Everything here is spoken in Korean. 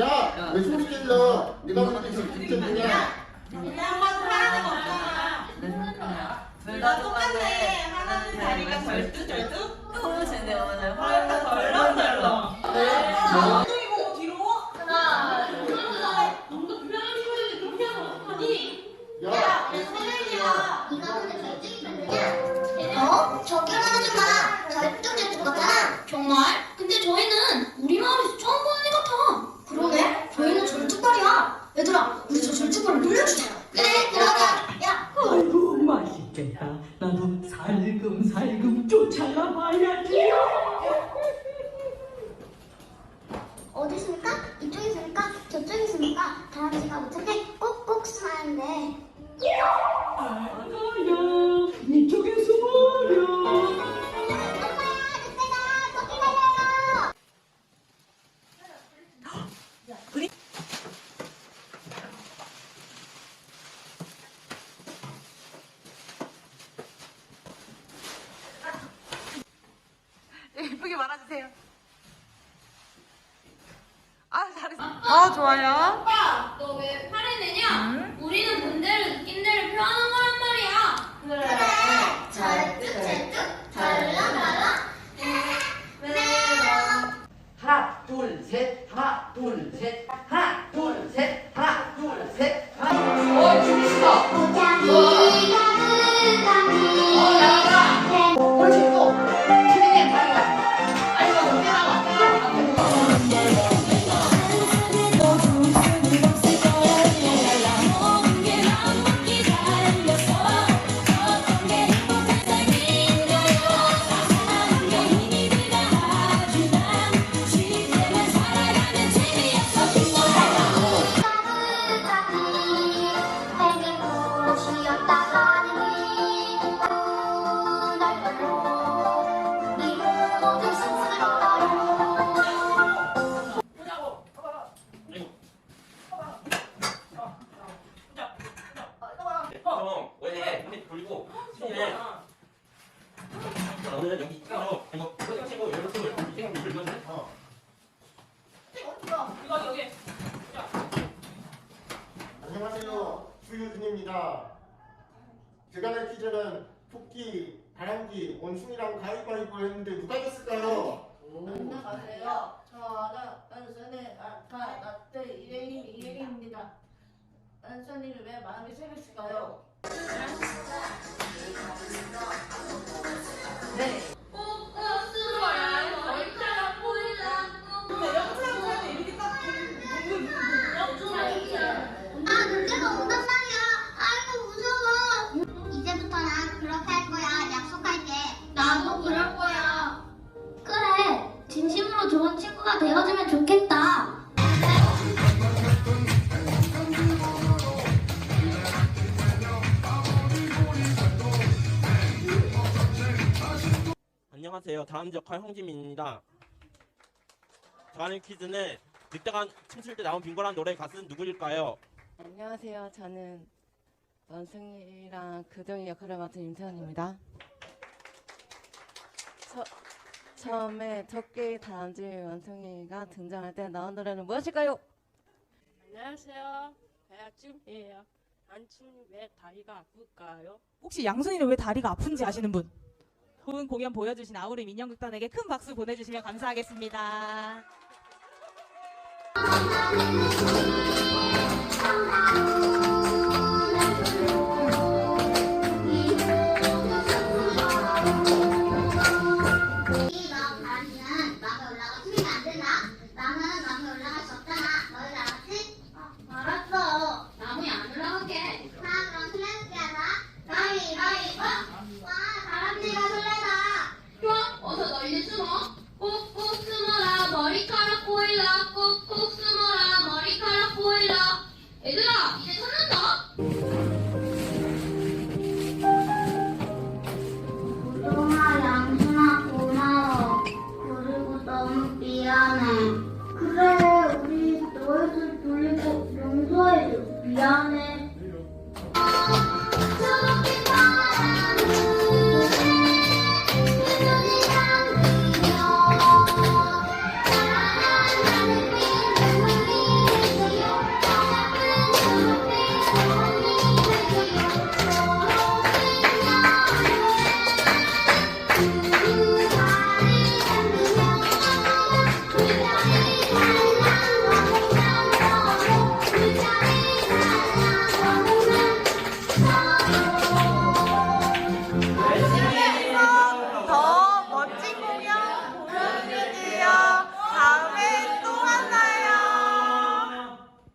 야! 왜 소리 질러? 네가 그렇게 지금 김치 뭐냐? 엄마 사랑하는 거 없잖아. 둘다 똑같네. 하나는 다리가 절뚝절뚝. 또 쟤네 오늘 허리가 덜렁덜렁. 하나, 게 쳐야지. 그렇게 정말? 얘들아, 우리 저 절뚝발을 놀려주자. 그래, 그러자. 야, 아이고 맛있겠다. 나도 살금살금 쫓아가 봐야지. 어디 있습니까? 이쪽에 있습니까? 저쪽에 있습니까? 다람쥐가 못한데 꼭꼭 사는데. 말아주세요. 아 잘했어. 아 좋아요. 오빠, 너 왜 화를 내냐? 우리는 본대로 느낀 대로 표현한 거란 말이야. 그래, 절뚝절뚝, 덜렁덜렁. 해내요. 하나 둘 셋 하나 둘 셋 하나 너는 여기 이거 포장 치고 이렇게 이렇게 돌리면 어 이거 여기. 안녕하세요. 수유준입니다. 제가 낼 퀴즈는 토끼, 다람쥐, 원숭이랑 가위바위보를 했는데 누가 이겼을까요? 안녕하세요. 저는 은선이 아까 나트 이행이 이행입니다. 은선이를 왜 마음이 새겼을까요? 근 안녕하세요 다음 역할 홍지민입니다 저하는 퀴즈는 늑대가 춤출 때 나온 빙고란 노래 가수는 누구일까요? 안녕하세요. 저는 원숭이랑 그정이 역할을 맡은 임태현입니다. 처, 처음에 토끼 다람쥐 원숭이가 등장할 때 나온 노래는 무엇일까요? 안녕하세요. 배아춤이에요. 단춤 왜 다리가 아플까요? 혹시 양순이는 왜 다리가 아픈지 아시는 분? 좋은 공연 보여주신 아우리 민영극단에게 큰 박수 보내주시면 감사하겠습니다. 아, 미안해.